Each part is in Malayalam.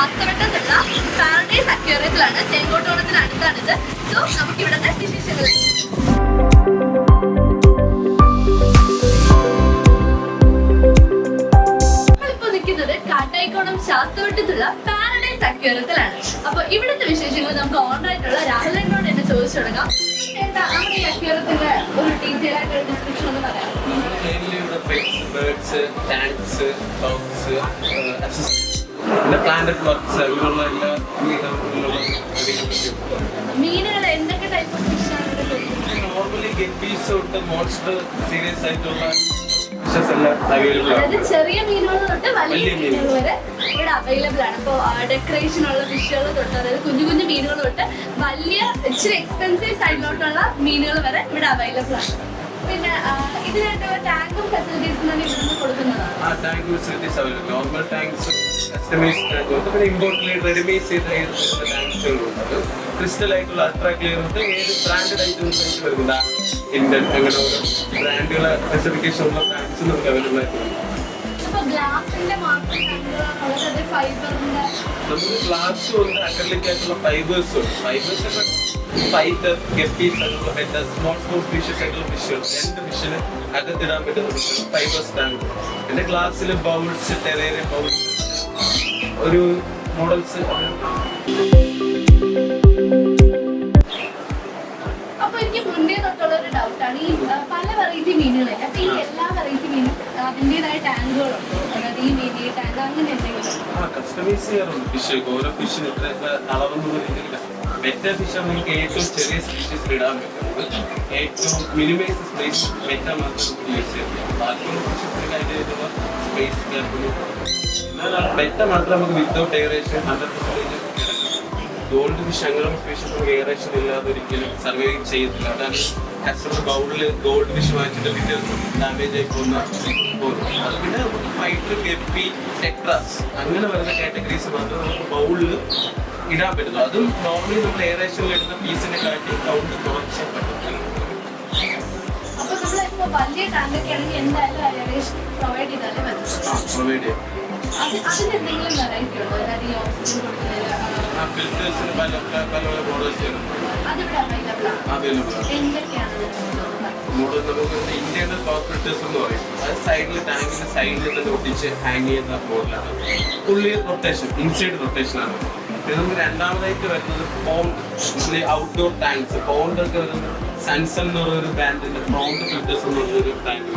ശാസ്ത്രവട്ടത്തുള്ള പാരഡൈസ് അക്യൂറേറ്റിലാണ് ചെങ്കോട്ടോണത്തിന് അടുത്താണിത്. സോ നമുക്ക് ഇവിടുത്തെ നിൽക്കുന്നത് കാട്ടായിക്കോണം ശാസ്ത്രവട്ടത്തുള്ള പാരഡൈസ് അക്യൂറത്തിലാണ് അപ്പൊ ഇവിടുത്തെ വിശേഷങ്ങൾ നമുക്ക് ഓണർ ആയിട്ടുള്ള രാഹുലിനോട് തന്നെ ചോദിച്ചു തുടങ്ങാം. എന്താ നമ്മുടെ ഈ ഒരു ഡീറ്റെയിൽ ആയിട്ടുള്ള ഡിസ്ക്രിപ്ഷൻ ഒന്ന് പറയാം. ബേർഡ്സ് ടാങ്ക്സ് ഡോഗ്സ് പിന്നെ പ്ലാന്റഡ് വർക്ക്സ് അങ്ങനെയുള്ള എല്ലാ മീനുകൾ എന്തൊക്കെ ടൈപ്പ്? നോർമലി ഗപ്പീസ് തൊട്ട് മോൺസ്റ്റർ സീരിയസ് ആയിട്ടുള്ള ചെറിയ മീനുകൾ തൊട്ട് വലിയ മീനുകൾ. വരെ ഇവിടെ അവൈലബിൾ ആണ് ഇപ്പോൾ ഡെക്കറേഷൻ ഉള്ള ഫിഷുകൾ തൊട്ട് അതായത് കുഞ്ഞു കുഞ്ഞു മീനുകൾ തൊട്ട് വലിയ ഇച്ചിരി എക്സ്പെൻസീവ് സൈഡിലോട്ടുള്ള മീനുകൾ വരെ ഇവിടെ അവൈലബിൾ ആണ് പിന്നെ അത്ര ആ നോർമൽ ടാങ്ക്സ് ആയിട്ടുള്ള ക്ലിയർ ഉണ്ട്. ഏത് ബ്രാൻഡഡ് ഐറ്റംസ് ആയിട്ട് ഇന്ത്യൻ ബ്രാൻഡുകളെ സ്പെസിഫിക്കേഷൻ ഉള്ള ടാങ്ക്സ് നമുക്ക് അവൈലബിൾ ആയിട്ടുണ്ട് ഉണ്ട്. ഫൈബേഴ്സും ഉണ്ട് സ്മോൾ ഫിഷസ് ഫൈബേഴ്സ് പിന്നെ ഗ്ലാസ്സിൽ ബൗൾസ് ടെറേറിയ ബൗൾസ് ഒരു മോഡൽസ് അപ്പൊ എനിക്ക് മുന്നേ തൊട്ടുള്ള ഒരു ഡൗട്ടാണ് ഈ പല വെറൈറ്റി മീനുകളെ അപ്പൊ ഈ എല്ലാ വെറൈറ്റി മീനും അതിന്റെതായ ടാങ്കുകളുണ്ടോ അതായത് ഈ മീനി ടാങ്ക് അങ്ങനെ എന്തെങ്കിലും ആ കസ്റ്റമൈസ് ചെയ്യാറുണ്ട്. ഫിഷ് ഓരോ ഫിഷിന് ഇത്ര ഇത്ര അളവെന്നുള്ള രീതിയിൽ ബെറ്റർ ഫിഷ് നമുക്ക് ഏറ്റവും ചെറിയ സ്പീഷീസിൽ ഇടാൻ പറ്റുന്നത്. ഏറ്റവും മിനിമൈസ് സ്പേസ് മെറ്റ മാത്രം യൂസ് ചെയ്യാം. ബാക്കിയുള്ള ഫിഷസിന് അതിന്റെതായിട്ടുള്ള സ്പേസ് എന്നാൽ മെറ്റ മാത്രം നമുക്ക് without aeration hundred percentage gold fish അങ്ങനെ ഫിഷ് നമുക്ക് എയറേഷൻ ഇല്ലാതെ ഒരിക്കലും സർവൈവ് ചെയ്യത്തില്ല അതാണ് കസ്റ്റമർ ബൗളിൽ ഗോൾഡ് ഫിഷ് വാങ്ങിച്ചിട്ട് പിന്നെ ഡാമേജ് ആയി പോകുന്ന പിന്നെ ഫൈറ്റർ ഗപ്പി ടെട്രാസ് അങ്ങനെ വരുന്ന കാറ്റഗറീസ് മാത്രമേ നമുക്ക് ബൗളിൽ ഇടാൻ പറ്റുള്ളൂ അതും നോർമലി നമ്മൾ എയറേഷനിൽ എടുത്ത പീസിനെ കാട്ടി കൗണ്ട് കുറച്ച് ഇപ്പൊ വലിയ ടാങ്ക് ആണെങ്കിൽ എന്തായാലും പ്രൊവൈഡ് ചെയ്താലേ പറ്റും പ്രൊവൈഡ് ചെയ്യാം. ഫിൽറ്റേഴ്സിന് പല പല പല മോഡൽസ് മോഡൽ നമുക്ക് ഇന്ത്യയുടെ പവർ ഫിൽറ്റേഴ്സ് എന്ന് പറയും. അത് സൈഡിൽ ടാങ്കിന്റെ സൈഡിൽ തന്നെ ഒട്ടിച്ച് ഹാങ് ചെയ്യുന്ന മോഡലാണ് ഫുള്ളി റൊട്ടേഷൻ ഇൻസൈഡ് റൊട്ടേഷൻ ആണ്. പിന്നെ നമുക്ക് രണ്ടാമതായിട്ട് വരുന്നത് പോണ്ട് ഔട്ട്ഡോർ ടാങ്ക്സ് പോണ്ട് ഒക്കെ വരുന്നത് സൺസൺ എന്ന് പറയുന്ന ഒരു ബ്രാൻഡിന്റെ പോണ്ട് ഫിൽറ്റേഴ്സ് എന്ന് പറയുന്ന ഒരു ടാങ്ക്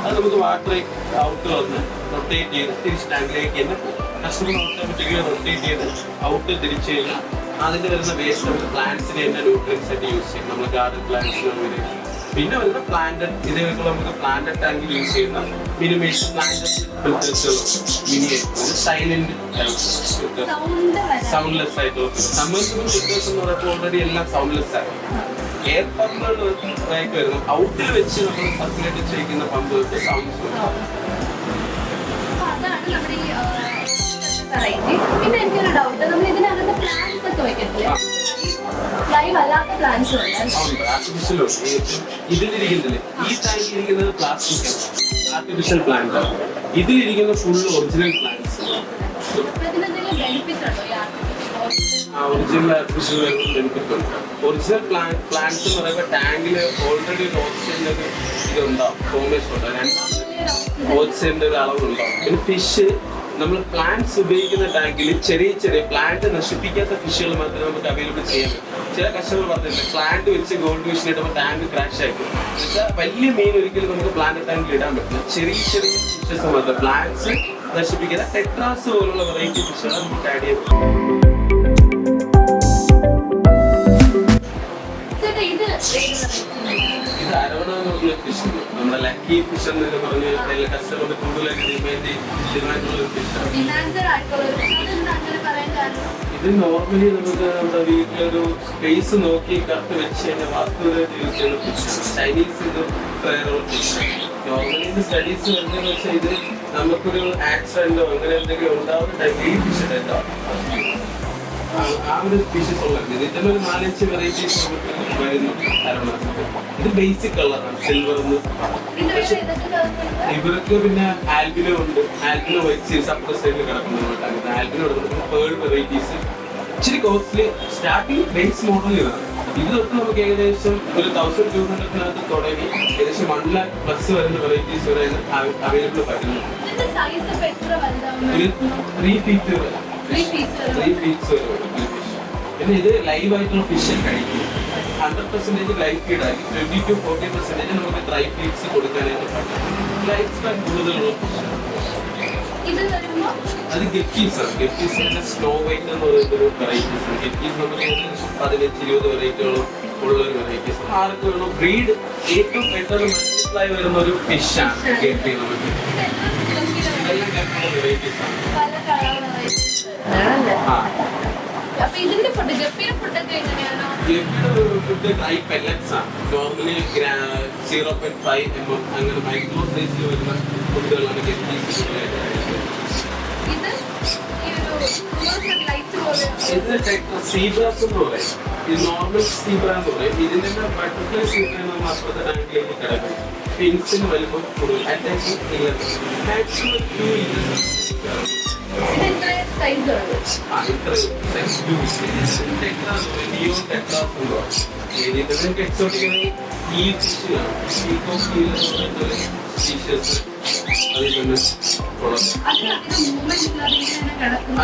അത് നമുക്ക് വാട്ടർ ഔട്ട് വന്ന് റൊട്ടേറ്റ് ചെയ്ത് തിരിച്ച് ടാങ്കിലേക്ക് തന്നെ കസ്റ്റമർ ഓട്ടോമാറ്റിക്കലി റൊട്ടേറ്റ് ചെയ്ത് ഔട്ട് തിരിച്ച് കഴിഞ്ഞാൽ അതിന് വരുന്ന വേസ്റ്റ് നമുക്ക് പ്ലാന്റ്സിന് തന്നെ ന്യൂട്രിയൻസ് ആയിട്ട് യൂസ് ചെയ്യും. നമ്മൾ ഗാർഡൻ പ്ലാന്റ്സിന് അങ്ങനെ. പിന്നെ വരുന്ന പ്ലാന്റഡ് ഇതേപോലെ നമുക്ക് പ്ലാന്റഡ് ടാങ്കിൽ യൂസ് ചെയ്യുന്ന മിനിമേഷൻ പ്ലാന്റഡ് ഫിൽറ്റേഴ്സുകളും മിനി സൈലന്റ് സൗണ്ട്ലെസ് ആയിട്ടുള്ള സമ്മർസിബിൾ ഫിൽറ്റേഴ്സ് എന്ന് പറയുമ്പോൾ ഓൾറെഡി എല്ലാം സൗണ്ട്ലെസ് ആണ് എയർ പമ്പുകൾ വരുന്നു. ഔട്ടിൽ വെച്ച് നമ്മൾ സർക്കുലേറ്റ് ചെയ്യിക്കുന്ന പമ്പുകൾക്ക് സൗണ്ട്സ് അപ്പൊ അതാണ് നമ്മുടെ ഈ വെറൈറ്റി പിന്നെ എനിക്കൊരു ഡൗട്ട് നമ്മൾ ഇതിനകത്ത് പ്ലാന്റ്സ് ഒക്കെ വെക്കത്തില്ലേ? ലൈവ് അല്ലാത്ത പ്ലാന്റ്സ് ഉണ്ട്? ആർട്ടിഫിഷ്യൽ ഇതിലിരിക്കുന്നില്ലേ? ഈ ടാങ്കിൽ ഇരിക്കുന്നത് പ്ലാസ്റ്റിക് ആർട്ടിഫിഷ്യൽ പ്ലാന്റ് ആണ്. ഇതിലിരിക്കുന്ന ഫുൾ ഒറിജിനൽ പ്ലാന്റ്സ് അപ്പൊ ഇതിനെന്തെങ്കിലും ബെനിഫിറ്റ് ഉണ്ടോ? ഈ artificial ആ original artificial benefit original original plants എന്ന് പറയുമ്പോൾ ടാങ്കിൽ ഓൾറെഡി ഒരു ഓക്സിജന്റെ ഒരു ഇതുണ്ടാവും ഫോമേഷൻ ഉണ്ടാവും രണ്ടാമത് ഓക്സിജന്റെ ഒരു അളവുണ്ടാവും. പിന്നെ ഫിഷ് നമ്മൾ പ്ലാന്റ്സ് ഉപയോഗിക്കുന്ന ടാങ്കിൽ ചെറിയ ചെറിയ പ്ലാന്റ് നശിപ്പിക്കാത്ത ഫിഷുകൾ മാത്രമേ നമുക്ക് അവൈലബിൾ ചെയ്യാൻ പറ്റൂ. ചില കസ്റ്റമർ പറഞ്ഞിട്ടുണ്ട് പ്ലാന്റ് വെച്ച് ഗോൾഡ് ഫിഷ് ഇടുമ്പോൾ ടാങ്ക് ക്രാഷ് ആക്കും എന്നുവെച്ചാൽ വലിയ മീൻ ഒരിക്കലും നമുക്ക് പ്ലാന്റ് ടാങ്കിൽ ഇടാൻ പറ്റില്ല. ചെറിയ ചെറിയ ഫിഷസ് മാത്രം പ്ലാന്റ്സ് നശിപ്പിക്കുന്ന ടെട്രാസ് പോലുള്ള വെറൈറ്റി ഫിഷുകൾ നമുക്ക് ആഡ് ചെയ്യാൻ പറ്റും ഇത് ലക്കി കസ്റ്റമർ ഇത് നോർമലി നമുക്ക് നമ്മുടെ വീട്ടിലൊരു സ്പേസ് നോക്കി കറക്റ്റ് വെച്ച് കഴിഞ്ഞാൽ വാസ്തുവിനായിട്ട് യൂസ് ചെയ്യുന്ന ഫിഷാണ് ചൈനീസ് ഇത് വേറെ ഫിഷ് നോർമലി ഇത് സ്റ്റഡീസ് വരുന്നതെന്ന് വെച്ചാൽ ഇത് നമുക്കൊരു ആക്സിഡന്റോ അങ്ങനെ എന്തെങ്കിലും ഉണ്ടാവുന്ന ടൈപ്പ് ഈ ഫിഷ് ഉണ്ടാവും ആ- ഒരു ഫിഷസ് ഉള്ളത് ഇതിന്റെ ഒരു നാലഞ്ച് വെറൈറ്റീസ് വരുന്നു ഇത് ബേസിക് കളറാണ് സിൽവർ എന്ന് കളറുണ്ട് ഇവർക്ക് പിന്നെ ആൽബിനോ ഉണ്ട്. ആൽബിനോ വെച്ച് അപ്പുറ സൈഡിൽ കിടക്കുന്നുണ്ട് ആൽബിനോ കൊടുക്കുന്നത് പേൾ വെറൈറ്റീസ് ഇച്ചിരി കോസ്റ്റ്ലി സ്റ്റാർട്ടിങ് ബേസ് മോഡൽ ഇതാണ്. ഇത് തൊട്ട് നമുക്ക് ഏകദേശം ഒരു തൗസൻഡ് ടു ഹൺഡ്രഡിനകത്ത് തുടങ്ങി. ഏകദേശം വൺ ലാക്ക് പ്ലസ് വരുന്ന വെറൈറ്റീസ് വരെ അവൈലബിൾ വലുതാവുന്നു ത്രീ ഫീറ്റ് വരെ. ത്രീ ഫീറ്റ്സ് വരെ വരും ഈ fish. പിന്നെ ഇത് ലൈവ് ആയിട്ടുള്ള ഫിഷ് കഴിക്കും ഹൺഡ്രഡ് പെർസെന്റേജ് ലൈഫ് ഫീഡ് ആക്കി ട്വന്റി ടു ഫോർട്ടി പെർസെന്റേജ് നമുക്ക് ഡ്രൈ ഫീഡ്സ് കൊടുക്കാനായിട്ട് പറ്റും ലൈഫ് സ്പാൻ കൂടുതലുള്ള ഫിഷാണ് അത് ഗപ്പീസ് ആണ്. ഗപ്പീസിന്റെ സ്ലോ വൈറ്റ് എന്ന് പറയുന്ന ഒരു വെറൈറ്റീസ് ആണ്. ഗപ്പീസ് നമുക്ക് ഏകദേശം പതിനഞ്ച് ഇരുപത് വെറൈറ്റികളും ഉള്ള ഒരു വെറൈറ്റീസ് ആർക്ക് വേണോ ബ്രീഡ് ഏറ്റവും പെട്ടെന്ന് മൾട്ടിപ്ലൈ വരുന്ന ഒരു ഫിഷാണ് ഗപ്പി നമുക്ക് എല്ലാം ഗപ്പിയുടെ വെറൈറ്റീസ് ആണ്. ഇതിന്റെ ഫുഡ് ഗപ്പിയുടെ ഫുഡൊക്കെ എങ്ങനെയാണോ? ഫുഡ് ഡ്രൈ പെല്ലറ്റ്സ് ആണ് normally zero point five M M അങ്ങനെ മൈക്രോ സൈസിൽ വരുന്ന ഫുഡുകളാണ് ഗപ്പീസ് ഇത് സീബ്രാസ് എന്ന് പറയും. ഈ നോർമൽ സീബ്ര എന്ന് പറയും. ഇതിന്റെ ബട്ടർഫ്ലൈ സീബ്ര നമ്മൾ അപ്പുറത്തെ ടാങ്കിലേക്ക് കിടക്കും. ഫിൻസിന് വലിപ്പം കൂടുതൽ. അറ്റാച്ചിങ് ഇല്ല മാക്സിമം ടു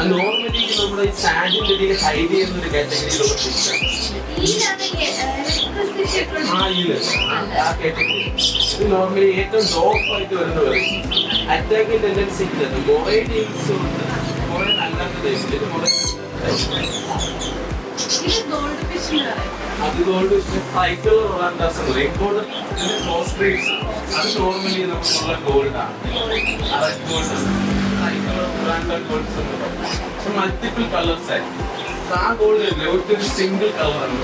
നോർമലി നമ്മുടെ ഈ സാൻഡിന്റെ ഇടയിൽ ഹൈഡ് കാറ്റഗറിയിലുള്ള ആ ഈൽ ആ കാറ്റഗറി നോർമലി ഏറ്റവും ഡോപ്പ് ആയിട്ട് വരുന്ന അറ്റാക്കിംഗ് ടെൻഡൻസി കുറേ ടീംസ് ഉണ്ട് കുറെ കുറെ ഇത് ഗോൾഡ് സൈക്കിൾ റൊളാൻഡാസ് റെക്കോർഡ് ക്ലോസ് ബ്രീഡ്സ് അത് നോർമലി നമുക്കുള്ള ഗോൾഡാണ് റെഡ് ഗോൾഡ് സൈക്കിൾ റൊളാൻഡ ഗോൾഡ്സ് എന്ന് പറയും പക്ഷെ മൾട്ടിപ്പിൾ കളേഴ്സ് ആയിരിക്കും. ആ ഗോൾഡ് ഒരു സിംഗിൾ കളർ കളറാണ്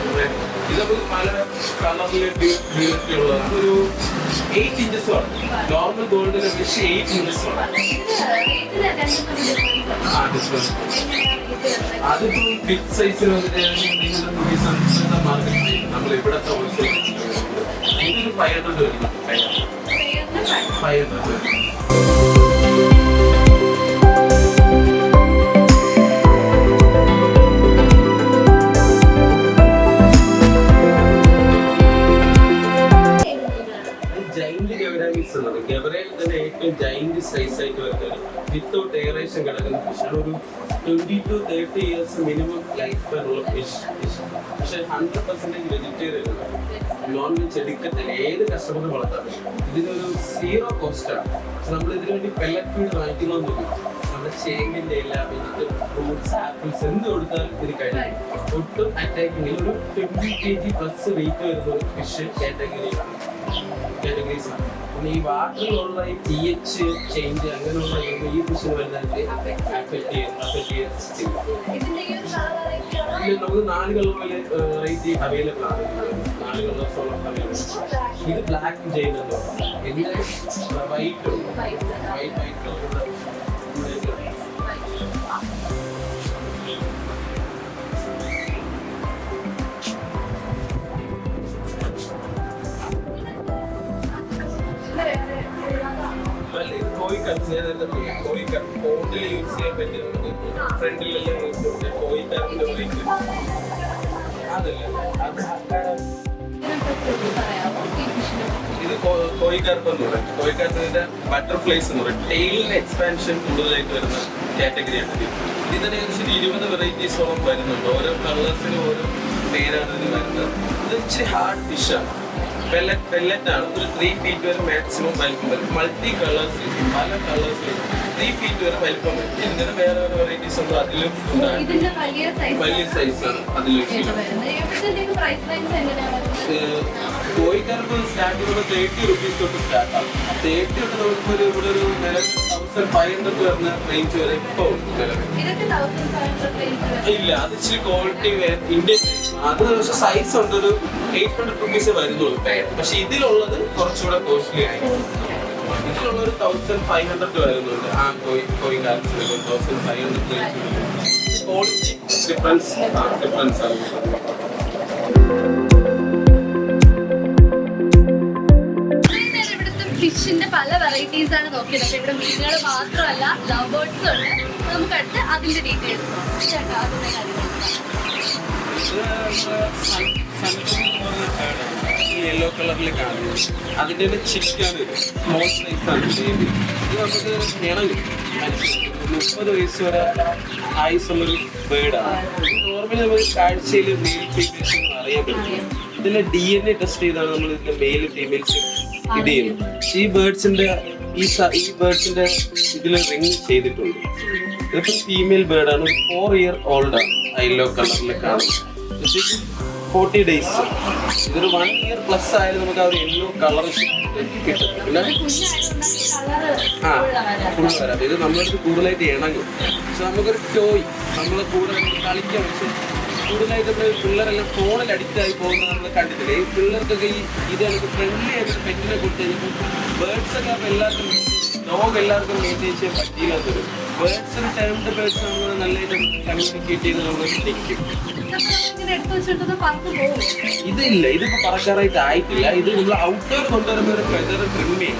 ഇത് നമുക്ക് പല കളറിൽ ബ്യൂട്ടി ഉള്ളതാണ് ഒരു എയ്റ്റ് ഇഞ്ചസ് ആണ്. നോർമൽ ഗോൾഡിന് പക്ഷേ എയ്റ്റ് ഇഞ്ചസ് ആണ്. അതിപ്പോ ബിഗ് സൈസിൽ വന്നിട്ട് മാർക്കറ്റ് നമ്മൾ ഇവിടത്തെ ഹോൾസെയിൽ ഇതൊരു ഫൈവ് ഹൺഡ്രഡ് വരുന്നുണ്ട്. ഫൈവ് ഹൺഡ്രഡ് ഗവരാമീസ് എന്നത് ഗവരയിൽ തന്നെ ഏറ്റവും ജൈന്റ് സൈസ് ആയിട്ട് വരുന്നത് വിത്തൗട്ട് എയറേഷൻ കിടക്കുന്ന ഫിഷാണ് ഒരു twenty to thirty years minimum life span ഉള്ള ഫിഷ് ഫിഷ് പക്ഷെ hundred percentage vegetarian non veg എടുക്കത്തില്ല ഏത് കസ്റ്റമർ വളർത്താം ഇതിനൊരു സീറോ കോസ്റ്റ് പക്ഷെ നമ്മൾ ഇതിനു വേണ്ടി പെല്ലറ്റ് ഫീഡ് വാങ്ങിക്കുന്നൊന്നും നമ്മുടെ ചേമ്പിന്റെ ഇല വെജിറ്റബിൾ ഫ്രൂട്ട്സ് ആപ്പിൾസ് എന്ത് കൊടുത്താലും ഇത് കഴിയും. ഒട്ടും അറ്റാക്കിംഗ് ഒരു twenty K G plus weight വരുന്ന ഫിഷ് കാറ്റഗറിയാണ് കാറ്റഗറീസ് ആണ്. പിന്നെ ഈ വാട്ടറിലുള്ള ഈ പി എച്ച് ചേഞ്ച് അങ്ങനെയുള്ള ഈ ഫിഷിന് വലുതായിട്ട് അഫക്ട് ചെയ്യും അഫക്ട് ചെയ്യും നമുക്ക് നാല് റേറ്റ് വെറൈറ്റി അവൈലബിൾ ആണ്. നാല് കളേഴ്സോളം അവൈലബിൾ ഇത് ബ്ലാക്ക് ചെയ്യുന്നുണ്ടോ. White white white white colour എന്ന് ബട്ടർഫ്ലൈസ് എന്ന് പറയും. ടെയിലിന് എക്സ്പാൻഷൻ കൂടുതലായിട്ട് വരുന്ന കാറ്റഗറി ആണ് ഇതിന് ഏകദേശം ഇരുപത് വെറൈറ്റീസോളം വരുന്നുണ്ട്. ഓരോ കളേഴ്സിനും ഓരോ പേരാണ് ഇതിന് വരുന്നത് ഇത് ഇച്ചിരി ഹാർഡ് ഫിഷാണ് പെല്ലറ്റ് പെല്ലറ്റ് ആണ്. ഒരു ത്രീ ഫീറ്റ് വരെ മാക്സിമം വലിപ്പം വരും. മൾട്ടി കളേഴ്സിൽ പല കളേഴ്സ് ത്രീ ഫീറ്റ് വരെ വലിപ്പം വരും. വേറെ വേറെ വെറൈറ്റീസ് ഉണ്ട്. അതിലും വലിയ സൈസ് വലിയ അതിലും കോഴിക്കാർക്ക് സ്റ്റാർട്ട് ചെയ്യുന്നത് തേർട്ടി റുപ്പീസ് തൊട്ട് സ്റ്റാർട്ട് ആവും തേർട്ടി തൊട്ട് നമുക്ക് ഇവിടെ ഒരു തൗസൻഡ് ഫൈവ് ഹൺഡ്രഡ് വരുന്ന റേഞ്ച് വരെ ഇപ്പോൾ ഇല്ല അത് ഇച്ചിരി ക്വാളിറ്റി ഇന്ത്യൻ അത് പക്ഷെ സൈസ് ഉണ്ട് ഒരു എയ്റ്റ് ഹൺഡ്രഡ് റുപ്പീസ് വരുന്നുള്ളൂ പക്ഷെ ഇതിലുള്ളത് കുറച്ചുകൂടെ കോസ്റ്റ്ലി ആയി. ഇതിലുള്ള ഒരു തൗസൻഡ് ഫൈവ് ഹൺഡ്രഡ് വരുന്നുണ്ട്. ആ കോഴി കോഴിക്കാർക്ക് thousand five hundred quality difference difference ആണ്. ഫിഷിന്റെ പല വെറൈറ്റീസ് ആണ് നോക്കിയത്. അപ്പൊ ഇവിടെ മീനുകൾ മാത്രമല്ല ലവ് ബേർഡ്സും ഉണ്ട്. നമുക്ക് അടുത്ത് അതിന്റെ ഡീറ്റെയിൽസ് യെല്ലോ കളറിൽ മനുഷ്യർക്ക്. മുപ്പത് വയസ്സ് വരെ ആയുസുള്ളൊരു ബേർഡാണ് നോർമലി നമുക്ക് കാഴ്ചയിൽ അറിയാൻ പറ്റും ഇതിന്റെ ഡി എൻ എ ടെസ്റ്റ് ചെയ്താണ് നമ്മൾ ഇതിന്റെ മെയിൽ ഫീമെയിൽസ് ഇത് ചെയ്യുന്നത് ഈ ബേർഡ്സിന്റെ ഈ ഈ ബേർഡ്സിന്റെ ഇതിൽ റിങ് ചെയ്തിട്ടുണ്ട്. ഇതിപ്പോ ഫീമെയിൽ ബേർഡാണ് ആണ്. ഫോർ ഇയർ ഓൾഡ് ആണ്. യെല്ലോ കളറിൽ കാണുന്നത്. ഫോർട്ടി ഡേയ്സ് ഇതൊരു വൺ ഇയർ പ്ലസ് ആയാലും നമുക്ക് ആ ഒരു യെല്ലോ കളർ കിട്ടും. പിന്നെ ആ ഫുൾ വരാം. ഇത് നമ്മളടുത്ത് കൂടുതലായിട്ട് ഇണങ്ങും. പക്ഷെ നമുക്കൊരു ടോയ് നമ്മൾ കൂടെ കളിക്കാൻ പക്ഷെ കൂടുതലായിട്ട് നമ്മൾ പിള്ളേരെല്ലാം ഫോണിൽ അഡിക്റ്റ് ആയി പോകുന്നത് നമ്മൾ കണ്ടിട്ടില്ലേ? ഈ പിള്ളേർക്കൊക്കെ ഈ ഇത് നമുക്ക് ഫ്രണ്ട്ലി ആയിട്ട് പെറ്റിനെ കൊടുത്തു കഴിഞ്ഞപ്പോൾ ബേർഡ്സ് ഒക്കെ അപ്പോൾ എല്ലാവർക്കും ഡോഗ് എല്ലാവർക്കും മെയിന്റെയിൻ ചെയ്യാൻ പറ്റിയില്ലാത്തൊരു ബേർഡ്സിന് ടൈമിന്റെ ബേർഡ്സ് നമ്മൾ നല്ലതായിട്ട് കമ്മ്യൂണിക്കേറ്റ് ചെയ്ത് നമ്മൾ ശ്രദ്ധിക്കും ഇതില്ല ഇതിപ്പോ പറക്കാറായിട്ട് ആയിട്ടില്ല. ഇത് നമ്മൾ ഔട്ട്ഡോർ കൊണ്ടുവരുമ്പോൾ ഒരു ഫെദർ ട്രിം ചെയ്യും.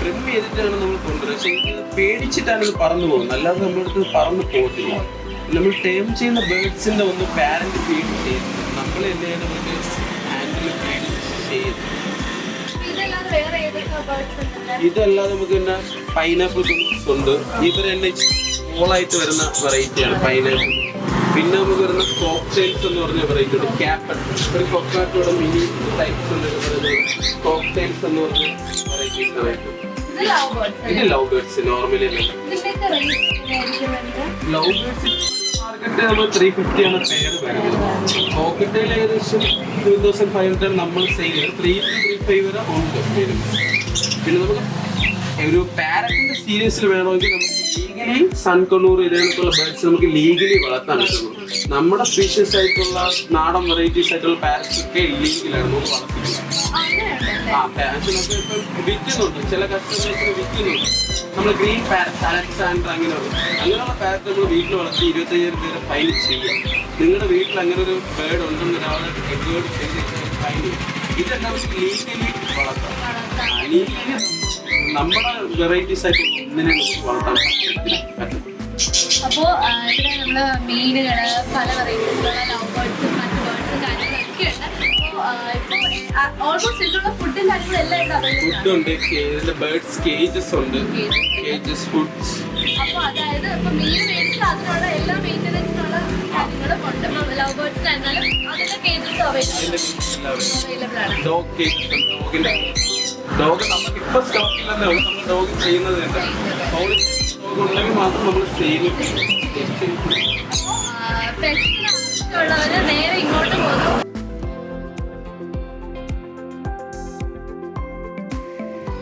ട്രിം ചെയ്തിട്ടാണ് നമ്മൾ കൊണ്ടുവരുന്നത്. പക്ഷേ ഇത് പേടിച്ചിട്ടാണ് ഇത് പറന്നു പോകുന്നത്. അല്ലാതെ നമ്മളടുത്ത് പറന്നു പോകത്തില്ല. നമ്മൾ ടേം ചെയ്യുന്ന ബേർഡ്സിന്റെ ഒന്ന് പാരന്റ് ഫീഡ് ചെയ്യുന്നു നമ്മൾ എന്തെങ്കിലും നമുക്ക് ഹാൻഡിൽ ഫീഡ് ചെയ്യുന്നത് ഇതല്ലാതെ നമുക്ക് പിന്നെ പൈനാപ്പിൾ ഉണ്ട്. ഇവർ തന്നെ ഓളായിട്ട് വരുന്ന വെറൈറ്റിയാണ് പൈനാപ്പിൾ പിന്നെ നമുക്ക് വരുന്ന കോക്ടെയിൽസ് എന്ന് പറഞ്ഞ വെറൈറ്റി ഉണ്ട്. ക്യാപ്പൺ ഒരു കൊക്കാട്ടോടെ മിനി ടൈപ്സ് ഉണ്ട് കോക്ടെയിൽസ് എന്ന് പറഞ്ഞ വെറൈറ്റീസ് ബേർഡ്സ് ഇത് love birds normally love birds market നമ്മൾ ത്രീ ഫിഫ്റ്റി ആണ് പേര് വരുന്നത്. പോക്കറ്റിൽ ഏകദേശം ടു തൗസൻഡ് ഫൈവ് ഹൺഡ്രഡ് നമ്മൾ സെയിൽ ചെയ്ത് ത്രീ ത്രീ ഫൈവ് വരെ ഉണ്ട്. പിന്നെ നമുക്ക് ഒരു പാരറ്റിന്റെ സീരീസിൽ വേണമെങ്കിൽ നമുക്ക് ലീഗലി സൺകണ്ണൂർ ഇതിനൊക്കെയുള്ള ബേർഡ്സ് നമുക്ക് ലീഗലി വളർത്താൻ പറ്റുള്ളൂ. നമ്മുടെ സ്പീഷ്യസ് ആയിട്ടുള്ള നാടൻ വെറൈറ്റീസ് ആയിട്ടുള്ള പാരറ്റ്സ് ഒക്കെ ലീഗലാണ് നമുക്ക് അങ്ങനെയുണ്ടല്ലേ ആ പാരറ്റ്സ് നമുക്ക് ഇപ്പം വിൽക്കുന്നുണ്ട് ചില കസ്റ്റമേഴ്സിന് വിൽക്കുന്നുണ്ട് നമ്മൾ ഗ്രീൻ പാരറ്റ് അലക്സാണ്ടർ അങ്ങനെയുള്ള. അങ്ങനെയുള്ള പാരറ്റ് നമ്മൾ വീട്ടിൽ വളർത്തി ഇരുപത്തയ്യായിരം രൂപ ഫൈൻ ചെയ്യാം. നിങ്ങളുടെ വീട്ടിൽ അങ്ങനെ ഒരു ബേർഡ് ഉണ്ടെന്ന് ഒരാളെ എൻക്വയറി ചെയ്ത് ഫൈൻ ചെയ്യും. ഇതെല്ലാം ലീഗലി വളർത്താം. legally നമ്മുടെ വെറൈറ്റീസ് ആയിട്ട് ഒന്നിനെ നമുക്ക് വളർത്താൻ പറ്റും അപ്പോ ഇവിടെ നമ്മൾ മീനുകൾ പല വെറൈറ്റീസിലുള്ള ലവ് ബേർഡ്സും മറ്റു ബേർഡ്സും കാര്യങ്ങളൊക്കെ ഉണ്ട് ഇതിലുള്ള ഫുഡും ഇതിന്റെ ബേർഡ്സ് കേജസ് ഉണ്ട്? കേജസ് ഫുഡ്സ് അപ്പൊ അതായത് ഇപ്പൊ മീൻ മേടിച്ചാൽ അതിനുള്ള എല്ലാ മെയിന്റനൻസിനുള്ള കാര്യങ്ങളും ഉണ്ട്. ഇപ്പൊ ലവ് ബേർഡ്സിനായിരുന്നാലും അതിന്റെ കേജസ് അവൈലബിൾ ആണ്. ഡോഗ് കേക്ക് ഡോഗിന്റെ ഡോഗ് നമുക്ക് ഇപ്പൊ സ്റ്റോക്കില്ലെന്നേ ഉള്ളൂ. നമ്മൾ ഡോഗ് ചെയ്യുന്നത് ഡോഗ് ഉണ്ടെങ്കിൽ മാത്രം നമ്മൾ സെയിൽ പെറ്റ്സിന് ആവശ്യമുള്ളവര് നേരെ